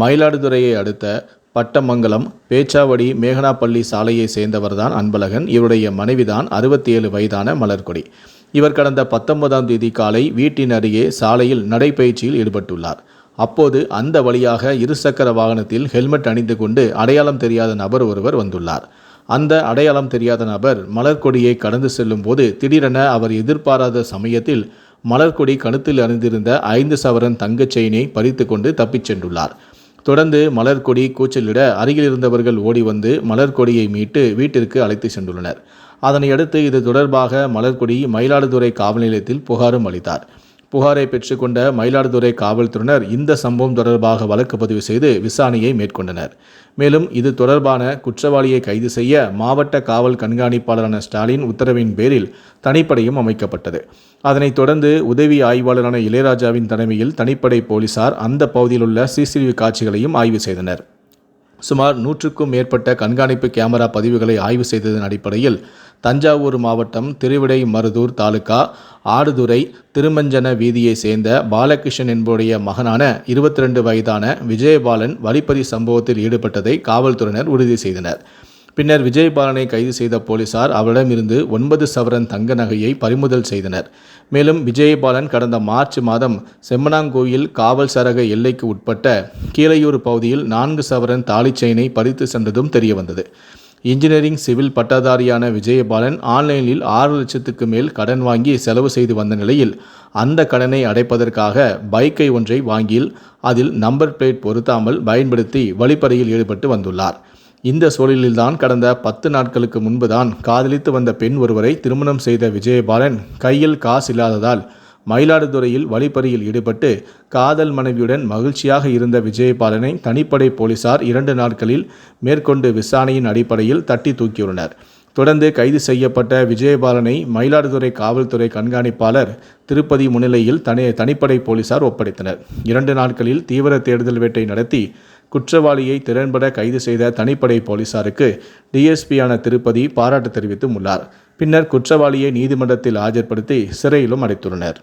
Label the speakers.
Speaker 1: மயிலாடுதுறையை அடுத்த பட்டமங்கலம் பேச்சாவடி மேகனாப்பள்ளி சாலையை சேர்ந்தவர்தான் அன்பழகன். இவருடைய மனைவிதான் அறுபத்தி ஏழு வயதான மலர்கொடி. இவர் கடந்த பத்தொன்பதாம் தேதி காலை வீட்டின் அருகே சாலையில் நடைபயிற்சியில் ஈடுபட்டுள்ளார். அப்போது அந்த வழியாக இருசக்கர வாகனத்தில் ஹெல்மெட் அணிந்து கொண்டு அடையாளம் தெரியாத நபர் ஒருவர் வந்துள்ளார். அந்த அடையாளம் தெரியாத நபர் மலர்கொடியை கடந்து செல்லும் போது திடீரென அவர் எதிர்பாராத சமயத்தில் மலர்கொடி கழுத்தில் அணிந்திருந்த ஐந்து சவரன் தங்கச் செயினை பறித்து கொண்டு தப்பிச் சென்றுள்ளார். தொடர்ந்து மலர்கொடி கூச்சலிட அருகில் இருந்தவர்கள் ஓடி வந்து மலர்கொடியை மீட்டு வீட்டிற்கு அழைத்து சென்றுள்ளனர். அதனையடுத்து இது தொடர்பாக மலர்கொடி மயிலாடுதுறை காவல் நிலையத்தில் புகாரும் அளித்தார். புகாரை பெற்றுக்கொண்ட மயிலாடுதுறை காவல்துறையினர் இந்த சம்பவம் தொடர்பாக வழக்கு பதிவு செய்து விசாரணையை மேற்கொண்டனர். மேலும் இது தொடர்பான குற்றவாளியை கைது செய்ய மாவட்ட காவல் கண்காணிப்பாளரான ஸ்டாலின் உத்தரவின் பேரில் தனிப்படையும் அமைக்கப்பட்டது. அதனைத் தொடர்ந்து உதவி ஆய்வாளரான இளையராஜாவின் தலைமையில் தனிப்படை போலீசார் அந்த பகுதியில் உள்ள சிசிடிவி காட்சிகளையும் ஆய்வு செய்தனர். சுமார் நூற்றுக்கும் மேற்பட்ட கண்காணிப்பு கேமரா பதிவுகளை ஆய்வு செய்ததன் அடிப்படையில் தஞ்சாவூர் மாவட்டம் திருவிடை மருதூர் தாலுகா ஆடுதுறை திருமஞ்சன வீதியை சேர்ந்த பாலகிருஷ்ணன் என்பவருடைய மகனான இருபத்தி ரெண்டு வயதான விஜயபாலன் வழிப்பறி சம்பவத்தில் ஈடுபட்டதை காவல்துறையினர் உறுதி செய்தனர். பின்னர் விஜயபாலனை கைது செய்த போலீசார் அவரிடமிருந்து ஒன்பது சவரன் தங்க நகையை பறிமுதல் செய்தனர். மேலும் விஜயபாலன் கடந்த மார்ச் மாதம் செம்மனாங்கோயில் காவல் சரக எல்லைக்கு உட்பட்ட கீழையூர் பகுதியில் நான்கு சவரன் தாலிச்செயினை பறித்து சென்றதும் தெரியவந்தது. இன்ஜினியரிங் சிவில் பட்டதாரியான விஜயபாலன் ஆன்லைனில் ஆறு லட்சத்துக்கு மேல் கடன் வாங்கி செலவு செய்து வந்த நிலையில் அந்த கடனை அடைப்பதற்காக பைக்கை ஒன்றை வாங்கியில் அதில் நம்பர் பிளேட் பொருத்தாமல் பயன்படுத்தி வழிப்பறையில் ஈடுபட்டு வந்துள்ளார். இந்த சூழலில்தான் கடந்த பத்து நாட்களுக்கு முன்புதான் காதலித்து வந்த பெண் ஒருவரை திருமணம் செய்த விஜயபாலன் கையில் காசு இல்லாததால் மயிலாடுதுறையில் வழிப்பறியில் ஈடுபட்டு காதல் மனைவியுடன் மகிழ்ச்சியாக இருந்த விஜயபாலனை தனிப்படை போலீசார் இரண்டு நாட்களில் மேற்கொண்டு விசாரணையின் அடிப்படையில் தட்டி தூக்கியுள்ளனர். தொடர்ந்து கைது செய்யப்பட்ட விஜயபாலனை மயிலாடுதுறை காவல்துறை கண்காணிப்பாளர் திருப்பதி முன்னிலையில் தனி தனிப்படை போலீசார் ஒப்படைத்தனர். இரண்டு நாட்களில் தீவிர தேடுதல் வேட்டை நடத்தி குற்றவாளியை திறன்பட கைது செய்த தனிப்படை போலீசாருக்கு டிஎஸ்பியான திருப்பதி பாராட்டு தெரிவித்தும் உள்ளார். பின்னர் குற்றவாளியை நீதிமன்றத்தில் ஆஜர்படுத்தி சிறையிலும் அடைத்துள்ளனர்.